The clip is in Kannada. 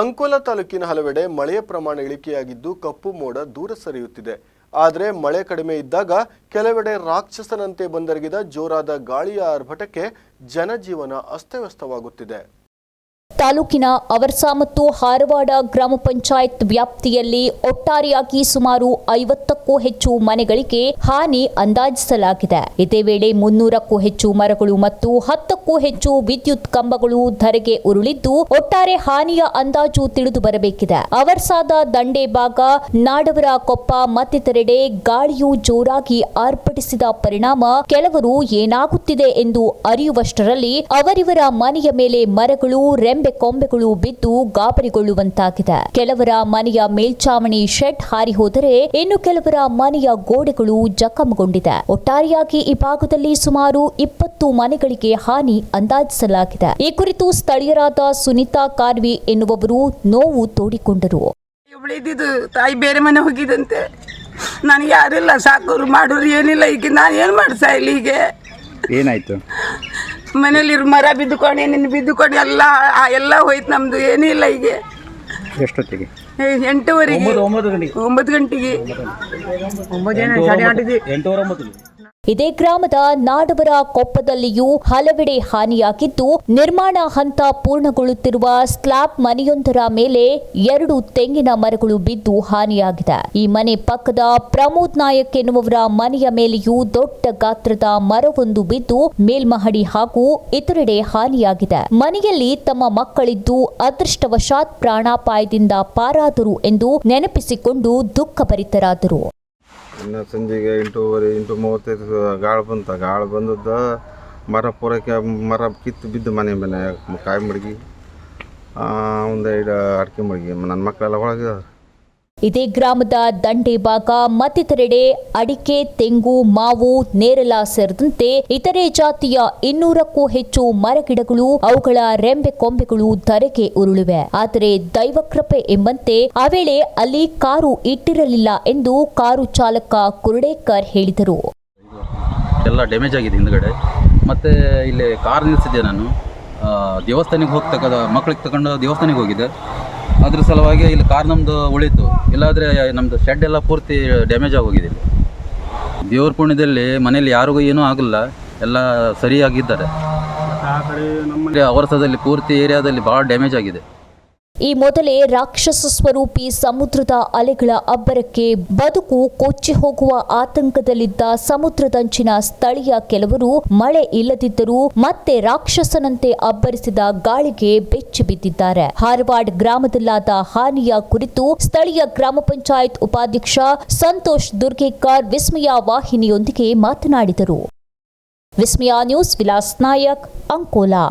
ಅಂಕೋಲ ತಾಲೂಕಿನ ಹಲವೆಡೆ ಮಳೆಯ ಪ್ರಮಾಣ ಇಳಿಕೆಯಾಗಿದ್ದು ಕಪ್ಪು ಮೋಡ ದೂರ ಸರಿಯುತ್ತಿದೆ. ಆದರೆ ಮಳೆ ಕಡಿಮೆ ಇದ್ದಾಗ ಕೆಲವೆಡೆ ರಾಕ್ಷಸನಂತೆ ಬಂದರಗಿದ ಜೋರಾದ ಗಾಳಿಯ ಆರ್ಭಟಕ್ಕೆ ಜನಜೀವನ ಅಸ್ತವ್ಯಸ್ತವಾಗುತ್ತಿದೆ. ತಾಲೂಕಿನ ಅವರ್ಸಾ ಮತ್ತು ಹಾರವಾಡ ಗ್ರಾಮ ಪಂಚಾಯತ್ ವ್ಯಾಪ್ತಿಯಲ್ಲಿ ಒಟ್ಟಾರೆಯಾಗಿ ಸುಮಾರು ಐವತ್ತಕ್ಕೂ ಹೆಚ್ಚು ಮನೆಗಳಿಗೆ ಹಾನಿ ಅಂದಾಜಿಸಲಾಗಿದೆ. ಇದೇ ವೇಳೆ ಮುನ್ನೂರಕ್ಕೂ ಹೆಚ್ಚು ಮರಗಳು ಮತ್ತು ಹತ್ತಕ್ಕೂ ಹೆಚ್ಚು ವಿದ್ಯುತ್ ಕಂಬಗಳು ಧರೆಗೆ ಉರುಳಿದ್ದು ಒಟ್ಟಾರೆ ಹಾನಿಯ ಅಂದಾಜು ತಿಳಿದು ಬರಬೇಕಿದೆ. ಅವರ್ಸಾದ ದಂಡೆ ಭಾಗ, ನಾಡವರ ಕೊಪ್ಪ, ಮತ್ತಿತರೆಡೆ ಗಾಳಿಯು ಜೋರಾಗಿ ಆರ್ಭಟಿಸಿದ ಪರಿಣಾಮ ಕೆಲವರು ಏನಾಗುತ್ತಿದೆ ಎಂದು ಅರಿಯುವಷ್ಟರಲ್ಲಿ ಅವರಿವರ ಮನೆಯ ಮೇಲೆ ಮರಗಳು ರೆಂಬೆ ಕೊಂಬೆಗಳು ಬಿದ್ದು ಗಾಬರಿಗೊಳ್ಳುವಂತಾಗಿದೆ. ಕೆಲವರ ಮನೆಯ ಮೇಲ್ಚಾವಣಿ ಶೆಡ್ ಹಾರಿ ಹೋದರೆ ಇನ್ನು ಕೆಲವರ ಮನೆಯ ಗೋಡೆಗಳು ಜಖಂಗೊಂಡಿದೆ. ಒಟ್ಟಾರೆಯಾಗಿ ಈ ಭಾಗದಲ್ಲಿ ಸುಮಾರು ಇಪ್ಪತ್ತು ಮನೆಗಳಿಗೆ ಹಾನಿ ಅಂದಾಜಿಸಲಾಗಿದೆ. ಈ ಕುರಿತು ಸ್ಥಳೀಯರಾದ ಸುನೀತಾ ಕಾರ್ವಿ ಎನ್ನುವವರು ನೋವು ತೋಡಿಕೊಂಡರು. ತಾಯಿ ಬೇರೆ ಮನೆ ಹೋಗಿದಂತೆ ನನಗೆ ಯಾರಿಲ್ಲ ಸಾಕೋರು ಮಾಡೋರು ಏನಿಲ್ಲ ಈಗ ನಾನು ಏನು ಮಾಡ್ತಾ ಇಲ್ಲಿ ಹೀಗೆ? ಏನಾಯ್ತು? ಮನೇಲಿ ಮರ ಬಿದ್ದುಕೊಂಡು ನಿನ್ನ ಬಿದ್ದುಕೊಂಡು ಎಲ್ಲ ಆ ಎಲ್ಲ ಹೋಯ್ತು ನಮ್ದು ಏನಿಲ್ಲ ಈಗ ಎಷ್ಟೊತ್ತಿಗೆ? ಏ, ಎಂಟೂವರೆಗೆ. ಒಂಬತ್ತು ಗಂಟೆಗೆ. ಇದೇ ಗ್ರಾಮದ ನಾಡವರ ಕೊಪ್ಪದಲ್ಲಿಯೂ ಹಲವೆಡೆ ಹಾನಿಯಾಗಿದ್ದು, ನಿರ್ಮಾಣ ಹಂತ ಪೂರ್ಣಗೊಳ್ಳುತ್ತಿರುವ ಸ್ಲ್ಯಾಬ್ ಮನೆಯೊಂದರ ಮೇಲೆ ಎರಡು ತೆಂಗಿನ ಮರಗಳು ಬಿದ್ದು ಹಾನಿಯಾಗಿದೆ. ಈ ಮನೆ ಪಕ್ಕದ ಪ್ರಮೋದ್ ನಾಯಕ್ ಎನ್ನುವವರ ಮನೆಯ ಮೇಲೆಯೂ ದೊಡ್ಡ ಗಾತ್ರದ ಮರವೊಂದು ಬಿದ್ದು ಮೇಲ್ಮಹಡಿ ಹಾಗೂ ಇತರೆಡೆ ಹಾನಿಯಾಗಿದೆ. ಮನೆಯಲ್ಲಿ ತಮ್ಮ ಮಕ್ಕಳಿದ್ದು ಅದೃಷ್ಟವಶಾತ್ ಪ್ರಾಣಾಪಾಯದಿಂದ ಪಾರಾದರು ಎಂದು ನೆನಪಿಸಿಕೊಂಡು ದುಃಖಭರಿತರಾದರು. ಇನ್ನು ಸಂಜೆಗೆ ಎಂಟೂವರೆ ಎಂಟು ಮೂವತ್ತೈದು ಗಾಳಿ ಬಂತ. ಗಾಳಿ ಬಂದದ್ದು ಮರ ಪೂರಕ್ಕೆ ಮರ ಕಿತ್ತು ಬಿದ್ದು ಮನೆ ಮೇಲೆ ಕಾಯಿ ಮಡಗಿ ಒಂದು ಎರಡು ಅಡಿಕೆ ಮಡಗಿ. ನನ್ನ ಮಕ್ಕಳೆಲ್ಲ ಒಳಗಿದ್ದಾರೆ ಇದೇ ಗ್ರಾಮದ ದಂಡೆ ಭಾಗ ಮತ್ತಿತರೆಡೆ ಅಡಿಕೆ, ತೆಂಗು, ಮಾವು, ನೇರಲ ಸೇರಿದಂತೆ ಇತರೆ ಜಾತಿಯ ಇನ್ನೂರಕ್ಕೂ ಹೆಚ್ಚು ಮರಗಿಡಗಳು, ಅವುಗಳ ರೆಂಬೆ ಕೊಂಬೆಗಳು ಧರೆಗೆ ಉರುಳಿವೆ. ಆದರೆ ದೈವಕೃಪೆ ಎಂಬಂತೆ ಆ ವೇಳೆ ಅಲ್ಲಿ ಕಾರು ಇಟ್ಟಿರಲಿಲ್ಲ ಎಂದು ಕಾರು ಚಾಲಕ ಕುರುಡೇಕರ್ ಹೇಳಿದರು. ಎಲ್ಲ ಡ್ಯಾಮೇಜ್ ಆಗಿದೆ ಹಿಂದ್ಗಡೆ. ಮತ್ತೆ ಇಲ್ಲಿ ಕಾರ್ ನಿಲ್ಲಿಸಿದ್ದೆ ನಾನು. ದೇವಸ್ಥಾನಕ್ಕೆ ಹೋಗ್ತಕ್ಕ ಮಕ್ಕಳಿಗೆ ತಗೊಂಡು ದೇವಸ್ಥಾನಕ್ಕೆ ಹೋಗಿದ್ದೆ. ಅದ್ರ ಸಲುವಾಗಿ ಇಲ್ಲಿ ಕಾರ್ ನಮ್ದು ಉಳಿತು. ಇಲ್ಲಾದ್ರೆ ನಮ್ದು ಶೆಡ್ ಎಲ್ಲ ಪೂರ್ತಿ ಡ್ಯಾಮೇಜ್ ಆಗೋಗಿದೆ ದೇವ್ರ ಪುಣ್ಯದಲ್ಲಿ ಮನೇಲಿ ಯಾರಿಗೂ ಏನೂ ಆಗಲ್ಲ. ಎಲ್ಲ ಸರಿಯಾಗಿದ್ದಾರೆ. ಅವರ್ಸದಲ್ಲಿ ಪೂರ್ತಿ ಏರಿಯಾದಲ್ಲಿ ಭಾಳ ಡ್ಯಾಮೇಜ್ ಆಗಿದೆ. ಈ ಮೊದಲೇ ರಾಕ್ಷಸ ಸ್ವರೂಪಿ ಸಮುದ್ರದ ಅಲೆಗಳ ಅಬ್ಬರಕ್ಕೆ ಬದುಕು ಕೊಚ್ಚಿ ಹೋಗುವ ಆತಂಕದಲ್ಲಿದ್ದ ಸಮುದ್ರದಂಚಿನ ಸ್ಥಳೀಯ ಕೆಲವರು ಮಳೆ ಇಲ್ಲದಿದ್ದರೂ ಮತ್ತೆ ರಾಕ್ಷಸನಂತೆ ಅಬ್ಬರಿಸಿದ ಗಾಳಿಗೆ ಬೆಚ್ಚಿ ಬಿದ್ದಿದ್ದಾರೆ. ಹಾರವಾಡ್ ಗ್ರಾಮದಲ್ಲಾದ ಹಾನಿಯ ಕುರಿತು ಸ್ಥಳೀಯ ಗ್ರಾಮ ಪಂಚಾಯತ್ ಉಪಾಧ್ಯಕ್ಷ ಸಂತೋಷ್ ದುರ್ಗೇಕರ್ ವಿಸ್ಮಯ ವಾಹಿನಿಯೊಂದಿಗೆ ಮಾತನಾಡಿದರು. ವಿಸ್ಮಯ ನ್ಯೂಸ್ ವಿಲಾಸ್ ನಾಯಕ್, ಅಂಕೋಲಾ.